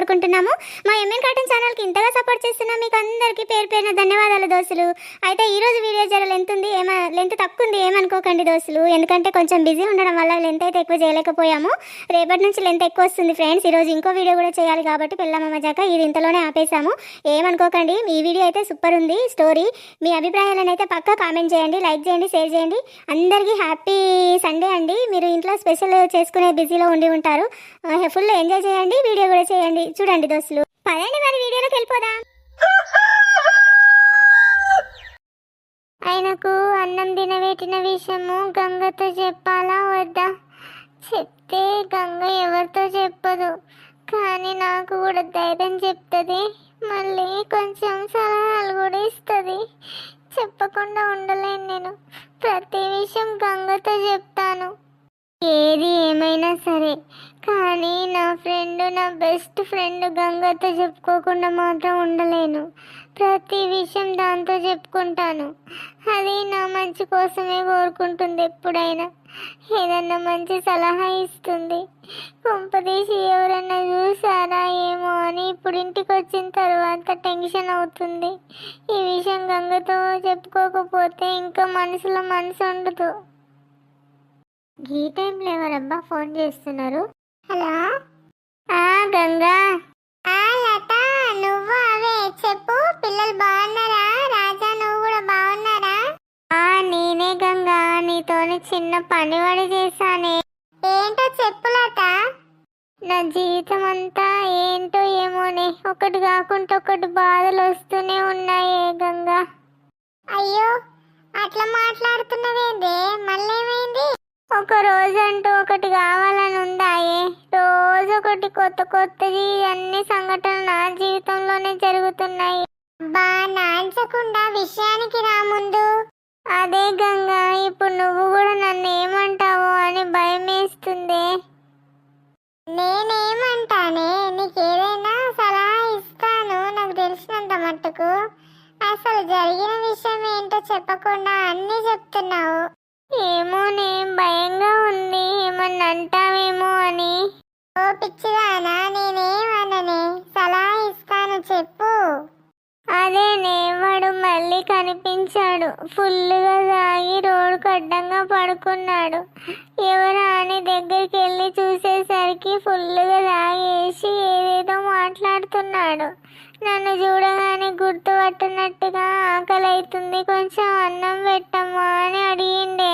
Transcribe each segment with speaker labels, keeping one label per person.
Speaker 1: కోరుకుంటున్నాము. మా MN cotton ఛానల్కి ఇంతగా సపోర్ట్ చేస్తున్న మీకు అందరికీ పేరు పేరున ధన్యవాదాలు దోస్తులు. అయితే ఈ రోజు వీడియో జర లెంత్ ఉంది ఏమ లెంత్ తక్కువ ఉంది ఏమనుకోకండి దోస్తులు. ఎందుకంటే కొంచెం బిజీ ఉండడం వల్ల లెంత్ అయితే ఎక్కువ చేయలేకపోయాము. రేపటి నుంచి లెంత్ ఎక్కువ వస్తుంది ఫ్రెండ్స్ ఈరోజు ఇంకో వీడియో కూడా చేయాలి కాబట్టి పిల్లమ్మ మజాక ఇది ఇంతలోనే ఆపేసాము ఏమనుకోకండి మీ వీడియో అయితే సూపర్ ఉంది. స్టోరీ మీ అభిప్రాయాలను అయితే పక్కా కామెంట్ చేయండి లైక్ చేయండి షేర్ చేయండి. అందరికీ హ్యాపీ సండే అండి. మీరు ఇంట్లో స్పెషల్ చేసుకునే బిజీలో ఉండి ఉంటారు. ఫుల్ ఎంజాయ్ చేయండి వీడియో కూడా చేయండి. చూడండి దోస్తులు. పదండి మరి వీడియోలోకి వెళ్ళిపోదాం. ఆయనకు అన్నం తినబెట్టిన విషయము గంగతో చెప్పాలా వద్దా? చెప్తే గంగ ఎవరితో చెప్పదు. కానీ నాకు కూడా ధైర్యం చెప్తుంది. మళ్ళీ కొంచెం సలహాలు కూడా ఇస్తుంది. చెప్పకుండా ఉండలేను నేను. ప్రతి విషయం గంగతో చెప్తాను. ఏది ఏమైనా సరే. కానీ నా ఫ్రెండ్ నా బెస్ట్ ఫ్రెండ్ గంగతో చెప్పుకోకుండా మాత్రం ఉండలేను. ప్రతి విషయం దాంతో చెప్పుకుంటాను. అది నా మంచి కోసమే కోరుకుంటుంది ఎప్పుడైనా. ఏదన్నా మంచి సలహా ఇస్తుంది. కుంపదీసి ఎవరన్నా చూసారా ఏమో అని ఇప్పుడు ఇంటికి వచ్చిన తర్వాత టెన్షన్ అవుతుంది. ఈ విషయం గంగతో చెప్పుకోకపోతే ఇంకా మనసులో మనసు ఉండదు. ఈ టైంలో ఎవరబ్బా ఫోన్ చేస్తున్నారు? హలో? ఆ గంగా. ఆ లత నువ్వు అవే చెప్పు పిల్లలు బాగున్నారా? రాజా నువ్వు కూడా బాగున్నారా? ఆ నేనే గంగా నీతోని చిన్న పనివాడి చేశానే. ఏంటో చెప్పు లత. నా జీవితం అంతా ఏంటో ఏమోనే ఒకటి కాకుండా ఒకటి బాధలు వస్తూనే ఉన్నాయే గంగా. అయ్యో అట్లా మాట్లాడుతున్నవేందే? మళ్ళేమైంది? ఒక రోజు అంటూ ఒకటి కావాలని ఉందాయే రోజు ఒకటి కొత్త కొత్తది అన్ని సంఘటనలు నా జీవితంలోనే జరుగుతున్నాయి. బా నాంచకుండా విషయానికి రా ముందు. అదే గంగా ఇప్పుడు నువ్వు కూడా నన్ను ఏమంటావో అని భయం వేస్తుంది నేనేమంటానే నీకేదైనా సలహా ఇస్తాను నాకు తెలిసినంత మట్టుకు. అసలు జరిగిన విషయం ఏంటో చెప్పకుండా అన్నీ చెప్తున్నావు. ఏమోనే భయంగా ఉంది. ఏమన్నా అంటావేమో అని. ఓ పిచ్చిదానా నేనేమననే? సలహా ఇస్తాను చెప్పు. అదేనే వాడు మళ్ళీ కనిపించాడు. ఫుల్గా తాగి రోడ్డు అడ్డంగా పడుకున్నాడు. ఎవరా అని దగ్గరికి వెళ్ళి చూసేసరికి ఫుల్గా తాగేసి ఏదేదో మాట్లాడుతున్నాడు. నన్ను చూడగానే గుర్తుపట్టినట్టుగా ఆకలి అవుతుంది కొంచెం అన్నం పెట్టమ్మా అని అడిగిండే.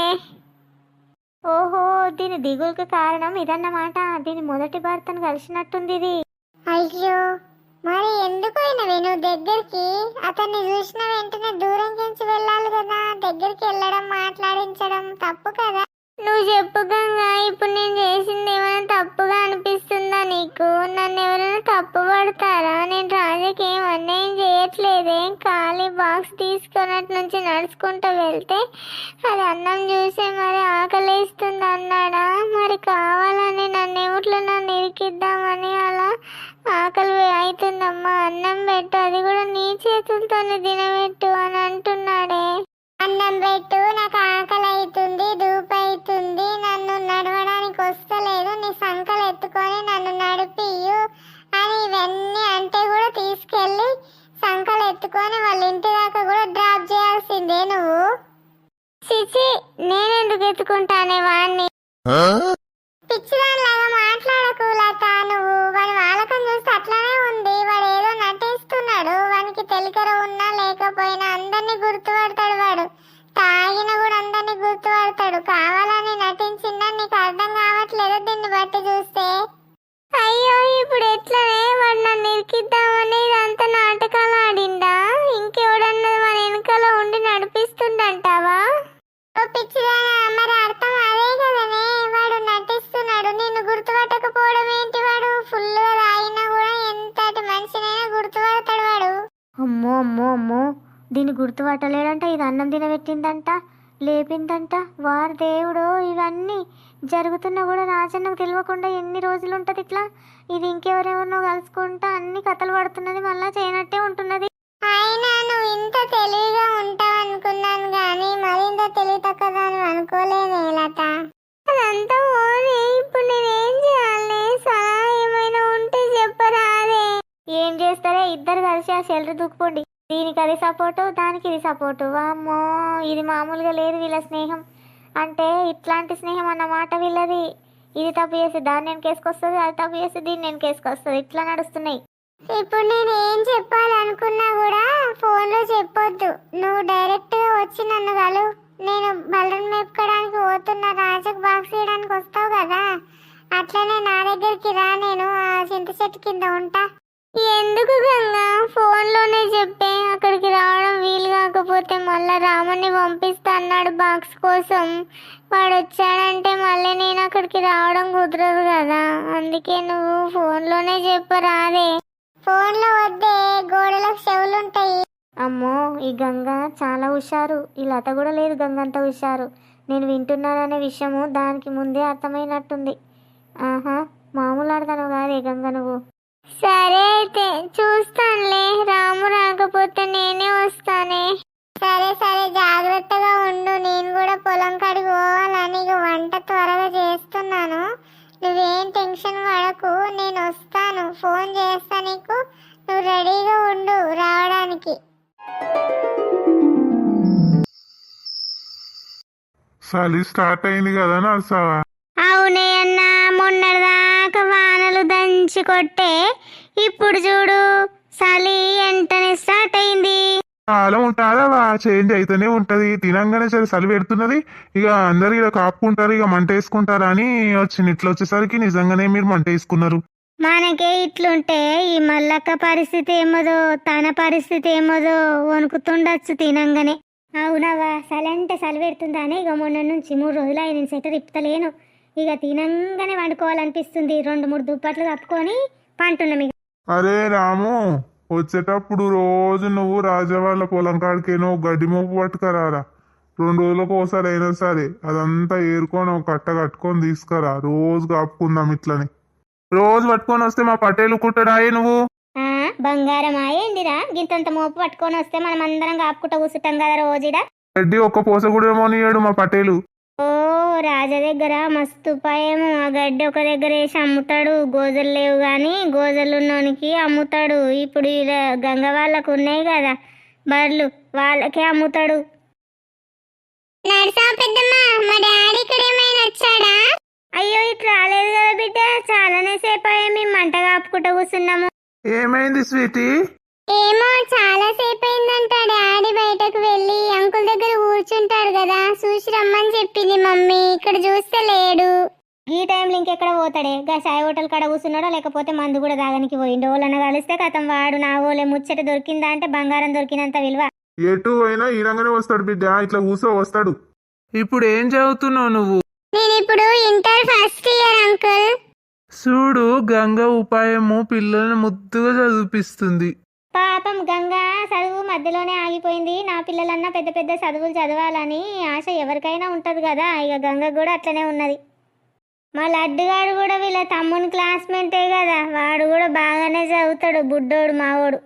Speaker 1: ఓహో దీని దిగులుకి కారణం ఇదన్నమాట. దీని మొదటి భర్తను కలిసినట్టుంది ఇది. అయ్యో మరి ఎందుకు పోయినవి నువ్వు దగ్గరికి అతన్ని చూసిన వెంటనే దూరం నుంచి వెళ్ళాలి కదా. దగ్గరికి వెళ్ళడం మాట్లాడించడం తప్పు కదా. నువ్వు చెప్పు గంగా ఇప్పుడు నేను చేసింది ఏమైనా తప్పుగా అనిపిస్తుందా నీకు? నన్ను ఎవరైనా తప్పు పడతారా? నేను రాజుకి ఏం అన్యాయం చేయట్లేదే. ఖాళీ బాక్స్ తీసుకున్నట్టు నుంచి నడుచుకుంటూ వెళ్తే అది అన్నం చూసి మరి ఆకలిస్తుంది అన్నాడా? మరి కావాలని నన్ను ఏమిట్లో నన్ను ఇరికిద్దామని అలా ఆకలి అవుతుందమ్మా అన్నం పెట్టు అది కూడా నీ చేతులతోనే తినబెట్టు అని అంటున్నాడే. అన్నం పెట్టు నాకు ఆకలి అవుతుంది దూపు అవుతుంది నన్ను నడవడానికి వస్తలేదు నీ సంకలు ఎత్తుకొని నన్ను నడిపియు అని ఇవన్నీ అంటే కూడా తీసుకెళ్ళి సంకలు ఎత్తుకొని వాళ్ళ ఇంటి దాకా కూడా డ్రాప్ చేయాల్సిందే నువ్వు. చిచి నేనెందుకు ఎత్తుకుంటానే వాణ్ణి? పిచ్చిదానిలాగా మాట్లాడకు లత నువ్వు వాడి వాలకం చూస్తే అట్లానే ఉంది వాడు ఏదో నటిస్తున్నాడు వానికి తెలికర ఉన్నా లేకపోయినా అందరినీ గుర్తుపడతాడు వాడు. తాగిన కూడా అందరినీ గుర్తుపడతాడు. కావాలని నటించిందా నీకు అర్థం కావట్లేదు దీన్ని బట్టి చూస్తే. అయ్యో ఇప్పుడు ఎట్లనే వాడు నన్ను ఇరికిద్దామని ఇదంతా నాటకాలు ఆడిందా ఇంకెవడన్నా మన వెనకాల ఉండి నడిపిస్తుండంటావా? ఓ పిచ్చిదానా మరి అర్థం అదే
Speaker 2: కదా. దీన్ని గుర్తుపట్టలేడంట ఇది అన్నం తినబెట్టిందంట లేపిందంట. వారి దేవుడు ఇవన్నీ జరుగుతున్నా కూడా రాజన్నకు తెలియకుండా ఎన్ని రోజులు ఉంటుంది ఇట్లా? ఇది ఇంకెవరెవరినో కలుసుకుంటా అన్ని కథలు పడుతున్నది మళ్ళా చేయనట్టే ఉంటున్నది.
Speaker 1: అయినా నువ్వు ఇంత తెలివిగా ఉంటావు అనుకున్నాను కానీ మరింత తెలివి తక్కువదాన్ని అనుకోలేదే లత. అదంతా ఓనే ఇప్పుడు నేనేం చేయాలి? సలహా ఏమైనా ఉంటే చెప్పరాదే. ఏం చేస్తారే? ఇద్దరు కలిసి ఆ షెల్టర్ దూకుపోండి. దీనికి అది సపోర్టు దానికి ఇది సపోర్టు. వామ్మో ఇది మామూలుగా లేదు వీళ్ళ స్నేహం. అంటే ఇట్లాంటి స్నేహం అన్నమాట వీళ్ళది. ఇది తప్పు చేసి దాన్ని నేను కేసుకొస్తుంది అది తప్పు చేసి దీన్ని నేను కేసుకొస్తుంది. ఇట్లా నడుస్తున్నాయి.
Speaker 2: ఇప్పుడు నేను ఏం చెప్పాలనుకున్నా కూడా ఫోన్లో చెప్పొద్దు. నువ్వు డైరెక్ట్గా వచ్చి నన్ను కలు. నేను బలరన్ మేపుకోవడానికి పోతున్నా రాజకు బాక్స్ చేయడానికి వస్తావు కదా. అట్లనే నా దగ్గరికి రా నేను ఆ చింత చెట్టు కింద ఉంటా. ఎందుకు గంగా? ఫోన్లోనే చెప్పే. అక్కడికి రావడం వీలు కాకపోతే మళ్ళా రాముని పంపిస్తా అన్నాడు బాక్స్ కోసం. వాడు వచ్చాడంటే మళ్ళీ నేను అక్కడికి రావడం కుదరదు కదా. అందుకే నువ్వు ఫోన్లోనే చెప్పరాదే ఫోన్లో వద్దే గోడలకు చెవులుంటాయి.
Speaker 1: అమ్మో ఈ గంగ చాలా హుషారు. ఈ లత కూడా లేదు గంగ అంత హుషారు. నేను వింటున్నాననే విషయము దానికి ముందే అర్థమైనట్టుంది. ఆహా మామూలు ఆడతాను కాదే గంగ నువ్వు.
Speaker 2: సరే అయితే చూస్తానులే. రాము రాకపోతే నేనే వస్తానే. సరే సరే జాగ్రత్తగా ఉండు. నేను కూడా పొలం కడిగి పోవాలని ఇక వంట త్వరగా చేస్తున్నాను. నువ్వేం టెన్షన్ పడకు నేను వస్తాను. ఫోన్ చేస్తా నీకు. నువ్వు రెడీగా ఉండు రావడానికి.
Speaker 3: చలి స్టార్ట్ అయింది కదా నర్సవా?
Speaker 2: దంచి కొట్టే ఇప్పుడు చూడు చలి వెంటనే స్టార్ట్ అయింది.
Speaker 3: కాలం ఉంటుందా చేంజ్ అయితేనే ఉంటది. తినంగానే సరే చలి పెడుతున్నది. ఇక అందరు ఇక కాపుకుంటారు ఇక మంట వేసుకుంటారా అని వచ్చింది. ఇట్లా వచ్చేసరికి నిజంగానే మీరు మంట వేసుకున్నారు.
Speaker 2: మనకే ఇట్లుంటే ఈ మల్లక్క పరిస్థితి ఏమదో తన పరిస్థితి ఏమదో వణుకుతుండొచ్చు తినంగానే. అవునవా సలి అంటే సలి పెడుతుందానే ఇక మొన్న నుంచి మూడు రోజులు అయి నేను సెటర్ ఇప్పలేను ఇక తినంగానే వండుకోవాలనిపిస్తుంది. రెండు మూడు దుప్పట్లు కప్పుకొని పంటున్నాం ఇక.
Speaker 3: అరే రాము వచ్చేటప్పుడు రోజు నువ్వు రాజా వాళ్ళ పొలం కాడికేనో గడ్డి మోపు పట్టుకరారా? రెండు రోజులకు ఒకసారి అయినా సరే అదంతా ఏరుకొని ఒక కట్ట కట్టుకొని తీసుకురా. రోజు కాపుకుందాం ఇట్లని. రోజు పట్టుకొని వస్తే మా పటేలు కుట్టడాయే నువ్వు?
Speaker 2: బంగారం అయ్యిందిరా గింతంత మోపు పట్టుకొని వస్తే మనం అందరం కాపుకుంటా కూర్చుంటాం కదా రోజుడా?
Speaker 3: గడ్డి ఒక్క పూస కూడా ఏమో మా పటేలు.
Speaker 2: ఓ రాజా దగ్గర మస్తు ఉపాయము ఆ గడ్డి ఒక దగ్గర వేసి అమ్ముతాడు. గోజలు లేవు కానీ గోజలు ఉన్నోనికి అమ్ముతాడు. ఇప్పుడు ఇలా గంగ వాళ్ళకు ఉన్నాయి కదా బర్లు వాళ్ళకే అమ్ముతాడు. నడుసా పెద్దమ్మా? మా డాడీ ఇక్కడ ఏమైనా వచ్చాడా? అయ్యో ఇటు రాలేదు కదా బిడ్డ. చాలానే సేపు అయ్యా మేము మంట కాపుకుంటూ కూర్చున్నాము.
Speaker 3: ఏమైంది స్వీటీ?
Speaker 2: ఏమో చాలా సేపు ఇక్కడ చూస్తే లేడు. ఈ టైంలో ఇంకెక్కడ పోతాడే? గా సాయి హోటల్ కాడ కూర్చున్నాడో? లేకపోతే మందు కూడా తాగనికి పోయిండో. వాళ్ళని కలిస్తే కథం వాడు నా ఓలే ముచ్చట దొరికిందా అంటే బంగారం దొరికినంత విలువ.
Speaker 3: ఎటు అయినా ఈ రంగానే వస్తాడు బిడ్డ. ఇట్లా కూసో వస్తాడు. ఇప్పుడు ఏం చదువుతున్నావు నువ్వు?
Speaker 2: నేను ఇప్పుడు ఇంటర్ ఫస్ట్ ఇయర్ అంకుల్.
Speaker 3: చూడు గంగ ఉపాయము పిల్లల్ని ముద్దుగా చదివిపిస్తుంది.
Speaker 2: పాపం గంగా చదువు మధ్యలోనే ఆగిపోయింది. నా పిల్లలన్నా పెద్ద పెద్ద చదువులు చదవాలని ఆశ ఎవరికైనా ఉంటది కదా. ఇక గంగ కూడా అట్లనే ఉన్నది. మా లడ్డుగాడు కూడా వీళ్ళ తమ్ముని క్లాస్మేటే కదా. వాడు కూడా బాగానే చదువుతాడు. బుడ్డోడు మావోడు.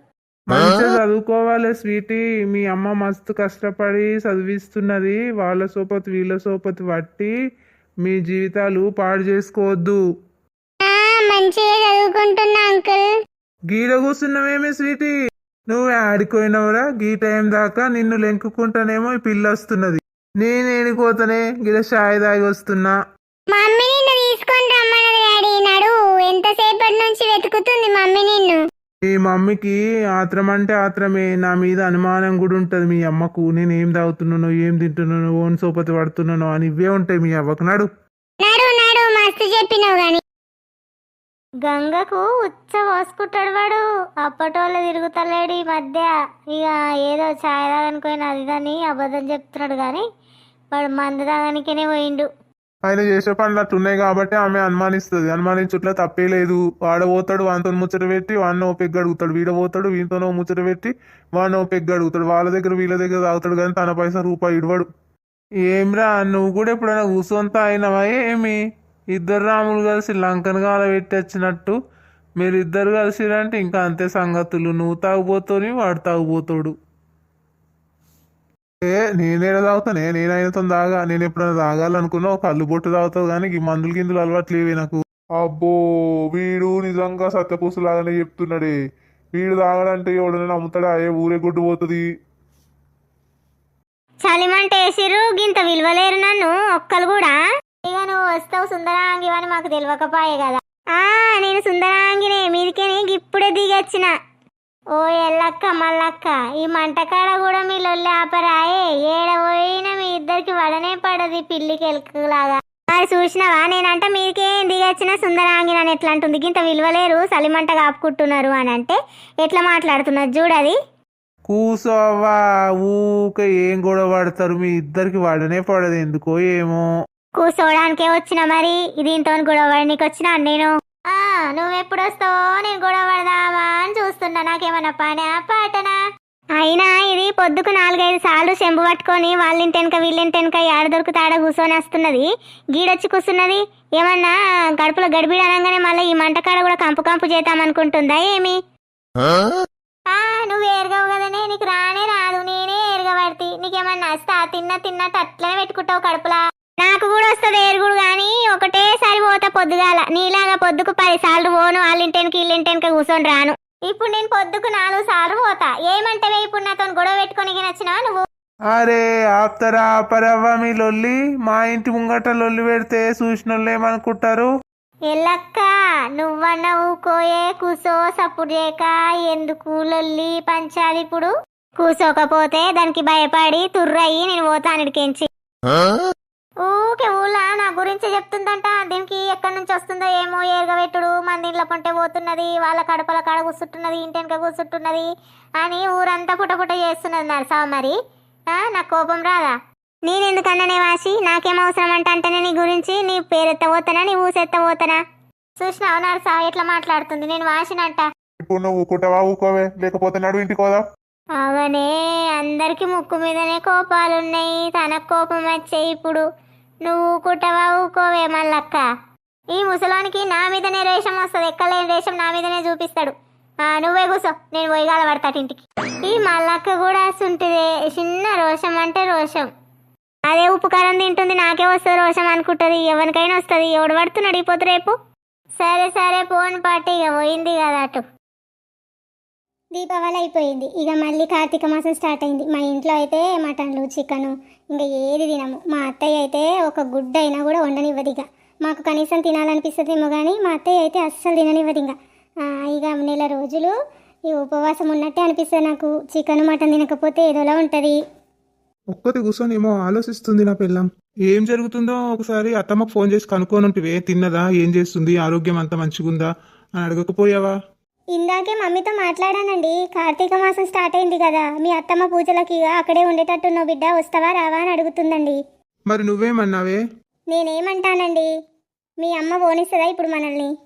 Speaker 3: మంచిగా చదువుకోవాలి స్వీటీ. మీ అమ్మ మస్తు కష్టపడి చదివిస్తున్నది. వాళ్ళ సోపతి వీళ్ళ సోపతి పట్టి మీ జీవితాలు పాడు చేసుకోవద్దు.
Speaker 2: మంచిగా చదువుకుంటున్నా అంకుల్.
Speaker 3: గీడ కూర్చున్నావేమి స్వీటీ? నువ్వే ఆడిపోయినవురా. గీ టైం దాకా నిన్ను లెంకుకుంటానేమో ఈ పిల్ల వస్తున్నది. నేను ఏడిపోతానే గిడ షాయి దాగి వస్తున్నా.
Speaker 2: మమ్మీ నిన్ను తీసుకొని రమ్మన్నది డాడీ. నడు ఎంతసేపటి నుంచి వెతుకుతుంది మమ్మీ నిన్ను?
Speaker 3: మీ మమ్మీకి ఆత్రం అంటే ఆత్రమే. నా మీద అనుమానం కూడా ఉంటుంది మీ అమ్మకు. నేను ఏం తాగుతున్నానో ఏం తింటున్నానో ఓన్ సోపతి పడుతున్నానో అని ఇవే ఉంటాయి మీ అవ్వకు. నాడు.
Speaker 2: నడు నడు మస్తు చెప్పినావు గాని.
Speaker 1: గంగకు ఉచ్చ పోసుకుంటాడు వాడు. అప్పటోళ్ళు తిరుగుతలేడు ఈ మధ్య. ఇక ఏదో ఛాయ్ తాగనుకోయిన అది ఇదని అబద్ధం చెప్తున్నాడు కానీ వాడు మందు తాగనికనే పోయిండు.
Speaker 3: ఆయన చేసే పనులు అట్లున్నాయి కాబట్టి ఆమె అనుమానిస్తుంది. అనుమానించుట్లా తప్పే లేదు. వాడబోతాడు వానితో ముచ్చట పెట్టి వాడిని ఓ పెగ్గు అడుగుతాడు. వీడ పోతాడు వీనితోనో ముచ్చట పెట్టి వాడిని ఓ పెగ్గు అడుగుతాడు. వాళ్ళ దగ్గర వీళ్ళ దగ్గర తాగుతాడు కానీ తన పైసా రూపాయి ఇడవాడు ఏమ్రా నువ్వు కూడా ఎప్పుడైనా కూసొంత అయినవా ఏమి? ఇద్దరు రాములు కలిసి లంకను పెట్టి వచ్చినట్టు మీరు ఇద్దరు కలిసిరంటే ఇంకా అంతే సంగతులు. నువ్వు తాగుపోతావు వాడు తాగుపోతాడు ఏ నేనేడ తాగుతానే నేను ఆయనతో తాగా నేను ఎప్పుడైనా తాగాలనుకున్నా ఒక కళ్ళు బొట్టు తాగుతావు కానీ ఈ మందులు గిందులు అలవాట్లేవి నాకు. అబ్బో వీడు నిజంగా సత్యపూసలాగానే చెప్తున్నాడే. వీడు తాగడంటే ఎవడన్నా నమ్ముతాడా? ఏ ఊరే గుడ్డు పోతుంది?
Speaker 1: చలిమంట వేసిర్రు గింత విలువలేరు నన్ను ఒక్కలు కూడా. నువ్వు వస్తావు సుందరాంగి అని మాకు తెలియకపాయే కదా. ఆ నేను సుందరాంగినే మీదికేని ఇప్పుడే దిగొచ్చిన. ఓ ఎల్లక్క మల్లక్క ఈ మంటకాడ కూడా మీ లొల్లి ఆపరాయే. ఏడ పోయినా మీ ఇద్దరికి వడనే పడది పిల్లికి ఎలుకలాగా మరి చూసినావా నేనంట మీదికేం దిగొచ్చిన సుందరాంగి నన్ను ఎట్లా అంటుంది? గింత విలువలేరు సలిమంట కాపుకుంటున్నారు అని అంటే ఎట్లా మాట్లాడుతున్నారు చూడది
Speaker 3: కూసోవా ఊక ఏం గొడవ పడతారు? మీ ఇద్దరికి వాడనే పడదు ఎందుకో ఏమో.
Speaker 1: కూర్చోడానికే వచ్చిన మరి? దీంతో గొడవ పడనీకి వచ్చిన నేను? ఆ నువ్వెప్పుడు వస్తావో నేను గొడవ పడదామా అని చూస్తున్నా. నాకేమన్నా పనా పాటనా? అయినా ఇది పొద్దుకు నాలుగైదు సార్లు చెంబు పట్టుకొని వాళ్ళింటెనక వీళ్ళింటెనక ఏడ దొరుకుతాడ కూర్చొని వస్తున్నది. గీడొచ్చి కూర్చున్నది ఏమన్నా గడుపులో గడిబిడి అనగానే మళ్ళీ ఈ మంటకాడ కూడా కంపు కంపు చేద్దామనుకుంటుందా ఏమి? ఆ? నువ్వు ఏరగవు కదనే. నీకు రానే రాదు. నేనే ఏరగబడితి నీకేమన్నా వస్తా తిన్నా తిన్నట్టు అట్లనే పెట్టుకుంటావు కడుపులా. నాకు కూడా వస్తుంది ఏరుగుడు కానీ ఒకటేసారి పోతా పొద్దుగాల. నీలాగా పొద్దుకు పది సార్లు పోను వాళ్ళింటెనక వీళ్ళింటెనక కూర్చొని రాను. ఇప్పుడు నేను పొద్దుకు నాలుగు సార్లు పోతా. ఏమంటే ఇప్పుడు నాతో గొడవ పెట్టుకొని నచ్చినా నువ్వు?
Speaker 3: అరే ఆప్తరా ఆపరవ్వ మీ లొల్లి. మా ఇంటి ముంగట లొల్లి పెడితే చూసిన ఏమనుకుంటారు?
Speaker 1: ఎల్లక్క నువ్వన్న ఊకోయే కూసో సప్పుడు చేయక ఎందుకు లొల్లి పంచాలి ఇప్పుడు? కూసోకపోతే దానికి భయపడి తుర్రయ్యి నేను పోతాను ఇడికెంచి ఊకే ఊళ్ళో నా గురించి చెప్తుందంట. దీనికి ఎక్కడి నుంచి వస్తుందో ఏమో ఏరగబెట్టుడు. మంది ఇంట్లో పొంటే పోతున్నది. వాళ్ళ కడపల కాడ కూర్చుంటున్నది ఇంటెనక కూర్చుంటున్నది అని ఊరంతా పుట పుట చేస్తున్నది నరసావు మరి. ఆ, నాకు కోపం రాదా? నేనెందుకన్నానే వాసి? నాకేం అవసరం అంట అంటేనే నీ గురించి? నీ పేరెత్త పోతానా? నీ ఊసెత్త పోతానా? చూసినావు నరసా ఎట్లా మాట్లాడుతుంది? నేను వాసినంట.
Speaker 3: ఇప్పుడు నువ్వు ఊకుంటావా? ఊకోవే? లేకపోతే నడు ఇంటికి పోదా.
Speaker 1: అవనే అందరికి ముక్కు మీదనే కోపాలున్నాయి. తనకు కోపం వచ్చే ఇప్పుడు. నువ్వు ఊకుంటావా? ఊకోవే మల్లక్క. ఈ ముసలానికి నా మీదనే రేషం వస్తుంది. ఎక్కలేని రేషం నా మీదనే చూపిస్తాడు. ఆ నువ్వే కూసో. నేను పోయిగాల పడతాటి ఇంటికి ఈ మల్లక్క కూడా సుంటిదే చిన్న రోషం అంటే రోషం. అదే ఉప్పు కారం తింటుంది. నాకే వస్తుంది రోషం అనుకుంటుంది. ఎవరికైనా వస్తుంది. ఎవడు పడుతున్నాడు ఈ రేపు? సరే సరే పోను పాటి ఇక పోయింది కదా అటు. దీపావళి అయిపోయింది. ఇక మళ్ళీ కార్తీక మాసం స్టార్ట్ అయింది. మా ఇంట్లో అయితే మటన్లు చికెను ఇంకా ఏది తినము. మా అత్తయ్య అయితే ఒక గుడ్డ అయినా కూడా వండనివ్వదు ఇక. మాకు కనీసం తినాలనిపిస్తుందేమో కానీ మా అత్తయ్య అయితే అస్సలు తిననివ్వదు ఇంకా. ఇక నెల రోజులు ఈ ఉపవాసం ఉన్నట్టే అనిపిస్తుంది నాకు. చికెన్ మటన్ తినకపోతే ఏదోలా ఉంటుంది.
Speaker 3: ఒక్కటి కూర్చొని ఏమో ఆలోచిస్తుంది నా పిల్లం ఏం జరుగుతుందో ఒకసారి అత్తమ్మకు ఫోన్ చేసి కనుక్కొని తిన్నదా? ఏం చేస్తుంది? ఆరోగ్యం అంత మంచిగుందా? అని అడగకపోయావా?
Speaker 1: ఇందాకే మమ్మీతో మాట్లాడానండి. కార్తీక మాసం స్టార్ట్ అయింది కదా. మీ అత్తమ్మ పూజలకి అక్కడే ఉండేటట్టున్నావు బిడ్డ. వస్తావా రావా అని అడుగుతుందండి.
Speaker 3: మరి నువ్వేమన్నావే?
Speaker 1: నేనేమంటానండి. మీ అమ్మ పోనిస్తుందా ఇప్పుడు మనల్ని?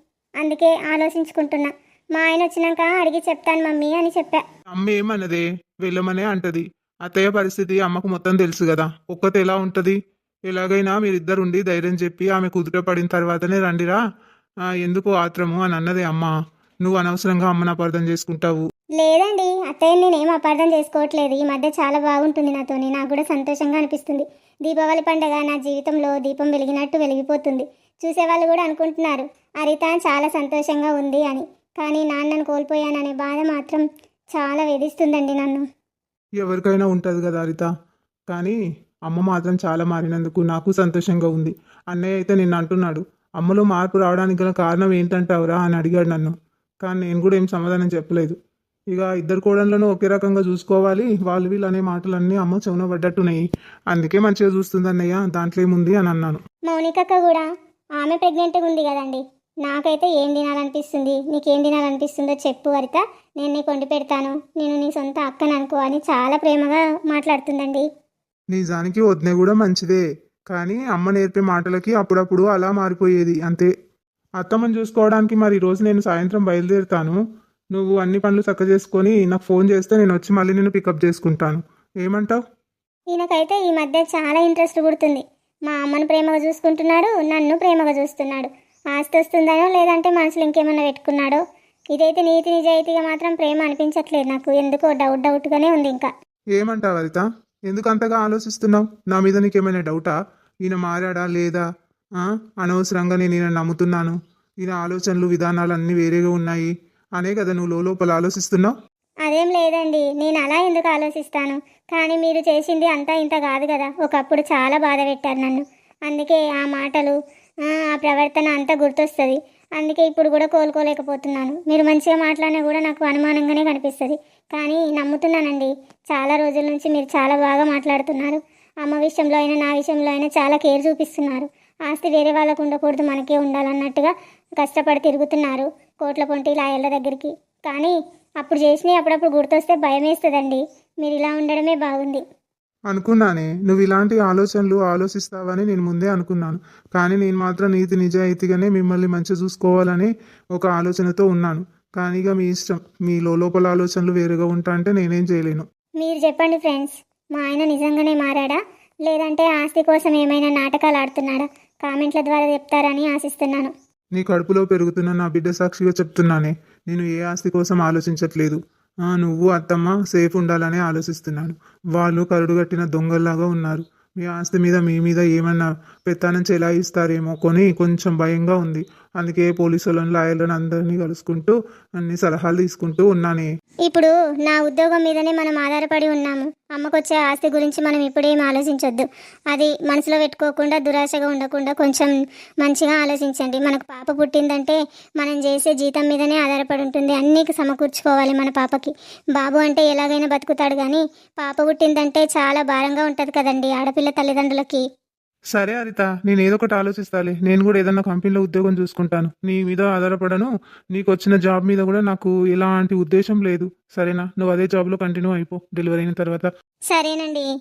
Speaker 1: అందుకే ఆలోచించుకుంటున్నా. మా ఆయన వచ్చినాక అడిగి చెప్తాను మమ్మీ అని చెప్పా.
Speaker 3: అమ్మ ఏమన్నదే? వెళ్ళమనే అంటది. అత్తయ్య పరిస్థితి అమ్మకు మొత్తం తెలుసు కదా. ఒక్కతే ఎలా ఉంటది? ఎలాగైనా మీరిద్దరుండి ధైర్యం చెప్పి ఆమె కుదుట పడిన తర్వాతనే రండిరా. ఆ, ఎందుకు ఆత్రము అని అన్నదే అమ్మ. నువ్వు అనవసరంగా అమ్మను అపార్థం చేసుకుంటావు.
Speaker 1: లేదండి అత్తయ్య నేనేం అపార్థం చేసుకోవట్లేదు. ఈ మధ్య చాలా బాగుంటుంది నాతోని. నాకు కూడా సంతోషంగా అనిపిస్తుంది. దీపావళి పండగ నా జీవితంలో దీపం వెలిగినట్టు వెలిగిపోతుంది. చూసేవాళ్ళు కూడా అనుకుంటున్నారు అరిత చాలా సంతోషంగా ఉంది అని. కానీ నాన్నను కోల్పోయాననే బాధ మాత్రం చాలా వేధిస్తుందండి నన్ను.
Speaker 3: ఎవరికైనా ఉంటుంది కదా హరిత కానీ అమ్మ మాత్రం చాలా మారినందుకు నాకు సంతోషంగా ఉంది. అన్నయ్య అయితే నిన్ను అంటున్నాడు. అమ్మలో మార్పు రావడానికి గల కారణం ఏంటంటావురా అని అడిగాడు నన్ను. కానీ నేను కూడా ఏం సమాధానం చెప్పలేదు. ఇక ఇద్దరు కోడళ్ళను ఒకే రకంగా చూసుకోవాలి. వాళ్ళు వీళ్ళు అనే మాటలన్నీ అమ్మ చెవున పడ్డట్టున్నాయి. అందుకే మంచిగా చూస్తుంది అన్నయ్య. దాంట్లో ఏముంది అని అన్నాను.
Speaker 1: మౌనికక్క కూడా ఆమె ప్రెగ్నెంట్గా ఉంది కదండి. నాకైతే ఏం తినాలనిపిస్తుంది? నీకేం తినాలనిపిస్తుందో చెప్పు హరిత నేను నీకు వండి పెడతాను. నేను నీ సొంత అక్కను అనుకో అని చాలా ప్రేమగా మాట్లాడుతుందండి.
Speaker 3: నిజానికి వదిన కూడా మంచిదే. కానీ అమ్మ నేర్పే మాటలకి అప్పుడప్పుడు అలా మారిపోయేది. అంతే. అత్తమ్మని చూసుకోవడానికి మరి ఈరోజు నేను సాయంత్రం బయలుదేరుతాను. నువ్వు అన్ని పనులు చక్క చేసుకొని నాకు ఫోన్ చేస్తే నేను వచ్చి మళ్ళీ నేను పికప్ చేసుకుంటాను. ఏమంటావు?
Speaker 1: ఈయనకైతే ఈ మధ్య చాలా ఇంట్రెస్ట్ పుడుతుంది. మా అమ్మను ప్రేమగా చూసుకుంటున్నాడు నన్ను ప్రేమగా చూస్తున్నాడు. ఆస్తి వస్తుందనో లేదంటే మనసులో ఇంకేమన్నా పెట్టుకున్నాడో? ఇదైతే నీతి నిజాయితీగా మాత్రం ప్రేమ అనిపించట్లేదు నాకు. ఎందుకో డౌట్ డౌట్గానే ఉంది ఇంకా.
Speaker 3: ఏమంటావు హరిత ఎందుకు అంతగా ఆలోచిస్తున్నావు? నా మీద నీకేమైనా డౌటా ఈయన మారాడా లేదా? అనవసరంగా నేను ఈయన నమ్ముతున్నాను. ఈయన ఆలోచనలు విధానాలు అన్నీ వేరేగా ఉన్నాయి. అనే కదా నువ్వు లోపల ఆలోచిస్తున్నావు?
Speaker 1: అదేం లేదండి. నేను అలా ఎందుకు ఆలోచిస్తాను? కానీ మీరు చేసింది అంతా ఇంత కాదు కదా. ఒకప్పుడు చాలా బాధ పెట్టారు నన్ను. అందుకే ఆ మాటలు ఆ ఆ ప్రవర్తన అంతా గుర్తొస్తుంది. అందుకే ఇప్పుడు కూడా కోలుకోలేకపోతున్నాను. మీరు మంచిగా మాట్లాడినా కూడా నాకు అనుమానంగానే కనిపిస్తుంది. కానీ నమ్ముతున్నానండి. చాలా రోజుల నుంచి మీరు చాలా బాగా మాట్లాడుతున్నారు. అమ్మ విషయంలో అయినా నా విషయంలో అయినా చాలా కేర్ చూపిస్తున్నారు. ఆస్తి వేరే వాళ్ళకు ఉండకూడదు మనకే ఉండాలన్నట్టుగా కష్టపడి తిరుగుతున్నారు కోట్ల పొంటి లాయర్ల దగ్గరికి. కానీ అప్పుడు చేసినవి అప్పుడప్పుడు గుర్తొస్తే భయం వేస్తుందండి మీరు ఇలా ఉండడమే బాగుంది.
Speaker 3: అనుకున్నానే. నువ్వు ఇలాంటి ఆలోచనలు ఆలోచిస్తావని నేను ముందే అనుకున్నాను. కానీ నేను మాత్రం నీతి నిజాయితీగానే మిమ్మల్ని మంచిగా చూసుకోవాలని ఒక ఆలోచనతో ఉన్నాను. కానీ ఇక మీ ఇష్టం. మీ లోపల ఆలోచనలు వేరుగా ఉంటా అంటే నేనేం చేయలేను.
Speaker 1: మీరు చెప్పండి ఫ్రెండ్స్ మా ఆయన నిజంగానే మారాడా? లేదంటే ఆస్తి కోసం ఏమైనా నాటకాలు ఆడుతున్నాడా? కామెంట్ల ద్వారా చెప్తారని ఆశిస్తున్నాను.
Speaker 3: నీ కడుపులో పెరుగుతున్న నా బిడ్డ సాక్షిగా చెప్తున్నానే నేను ఏ ఆస్తి కోసం ఆలోచించట్లేదు. ఆ, నువ్వు అత్తమ్మ సేఫ్ ఉండాలని ఆలోచిస్తున్నాను. వాళ్ళు కరుడుగట్టిన దొంగల్లాగా ఉన్నారు. మీ ఆస్తి మీద మీ మీద ఏమన్నా పెత్తానం ఇస్తారేమో కొని కొంచెం భయంగా ఉంది. అందుకే పోలీసులను లాయర్లను అందరినీ కలుసుకుంటూ అన్ని సలహాలు తీసుకుంటూ ఉన్నానే.
Speaker 1: ఇప్పుడు నా ఉద్యోగం మీదనే మనం ఆధారపడి ఉన్నాము. అమ్మకొచ్చే ఆస్తి గురించి మనం ఇప్పుడేం ఆలోచించొద్దు. అది మనసులో పెట్టుకోకుండా దురాశగా ఉండకుండా కొంచెం మంచిగా ఆలోచించండి. మనకు పాప పుట్టిందంటే మనం చేసే జీతం మీదనే ఆధారపడి ఉంటుంది. అన్నీ సమకూర్చుకోవాలి మన పాపకి. బాబు అంటే ఎలాగైనా బతుకుతాడు కానీ పాప పుట్టిందంటే చాలా భారంగా ఉంటుంది కదండి ఆడపిల్ల తల్లిదండ్రులకి.
Speaker 3: సరే హరిత నేను ఏదో ఒకటి ఆలోచిస్తాలే. నేను కూడా ఏదన్నా కంపెనీలో ఉద్యోగం చూసుకుంటాను. నీ మీద ఆధారపడను. నీకు వచ్చిన జాబ్ మీద కూడా నాకు ఎలాంటి ఉద్దేశం లేదు. సరేనా? నువ్వు అదే జాబ్లో కంటిన్యూ అయిపో. డెలివరీ అయిన తర్వాత.
Speaker 1: సరేనండి.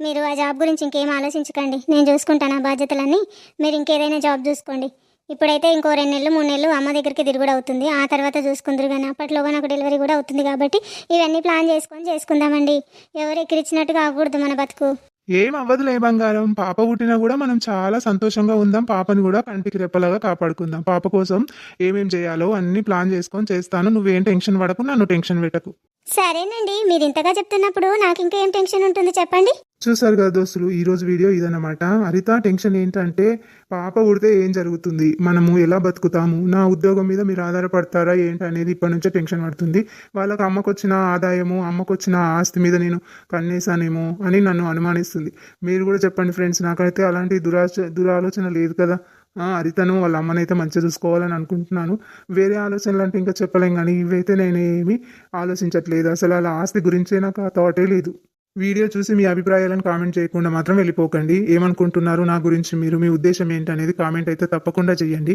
Speaker 1: మీరు ఆ జాబ్ గురించి ఇంకేం ఆలోచించకండి. నేను చూసుకుంటాను ఆ బాధ్యతలన్నీ. మీరు ఇంకేదైనా జాబ్ చూసుకోండి. ఇప్పుడైతే ఇంకో రెండు నెలలు మూడు నెలలు అమ్మ దగ్గరికి తిరుగుడు అవుతుంది. ఆ తర్వాత చూసుకుందరు కానీ అప్పట్లోగా నాకు డెలివరీ కూడా అవుతుంది కాబట్టి ఇవన్నీ ప్లాన్ చేసుకొని చేసుకుందామండి. ఎవరు ఎక్కిరిచ్చినట్టు కాకూడదు మన బతుకు.
Speaker 3: ఏం అవ్వదులే బంగారం. పాప పుట్టినా కూడా మనం చాలా సంతోషంగా ఉందాం. పాపని కూడా కంటికి రెప్పలాగా కాపాడుకుందాం. పాప కోసం ఏమేం చేయాలో అన్ని ప్లాన్ చేసుకొని చేస్తాను. నువ్వేం టెన్షన్ పడకు నన్ను టెన్షన్ పెట్టకు.
Speaker 1: సరేనండి. మీరు ఇంతగా చెప్తున్నప్పుడు నాకు ఇంకా ఏం టెన్షన్ ఉంటుంది చెప్పండి?
Speaker 3: చూసారు కదా దోస్తులు ఈరోజు వీడియో ఇదన్నమాట. హరిత టెన్షన్ ఏంటంటే పాప పుడితే ఏం జరుగుతుంది? మనము ఎలా బతుకుతాము? నా ఉద్యోగం మీద మీరు ఆధారపడతారా? ఏంటి అనేది ఇప్పటి నుంచే టెన్షన్ పడుతుంది. వాళ్ళకి అమ్మకు వచ్చిన ఆదాయము అమ్మకు వచ్చిన ఆస్తి మీద నేను కన్నేసానేమో అని నన్ను అనుమానిస్తుంది. మీరు కూడా చెప్పండి ఫ్రెండ్స్ నాకైతే అలాంటి దురాచ దురాలోచన లేదు కదా. ఆ, హరితను వాళ్ళ అమ్మనైతే మంచిగా చూసుకోవాలని అనుకుంటున్నాను. వేరే ఆలోచనలు అంటే ఇంకా చెప్పలేం కానీ ఇవైతే నేను ఏమీ ఆలోచించట్లేదు. అసలు అలా ఆస్తి గురించే నాకు ఆ థాటే లేదు. వీడియో చూసి మీ అభిప్రాయాలను కామెంట్ చేయకుండా మాత్రం వెళ్ళిపోకండి. ఏమనుకుంటున్నారు? నా గురించి మీరు మీ ఉద్దేశం ఏంటి అనేది కామెంట్ అయితే తప్పకుండా చేయండి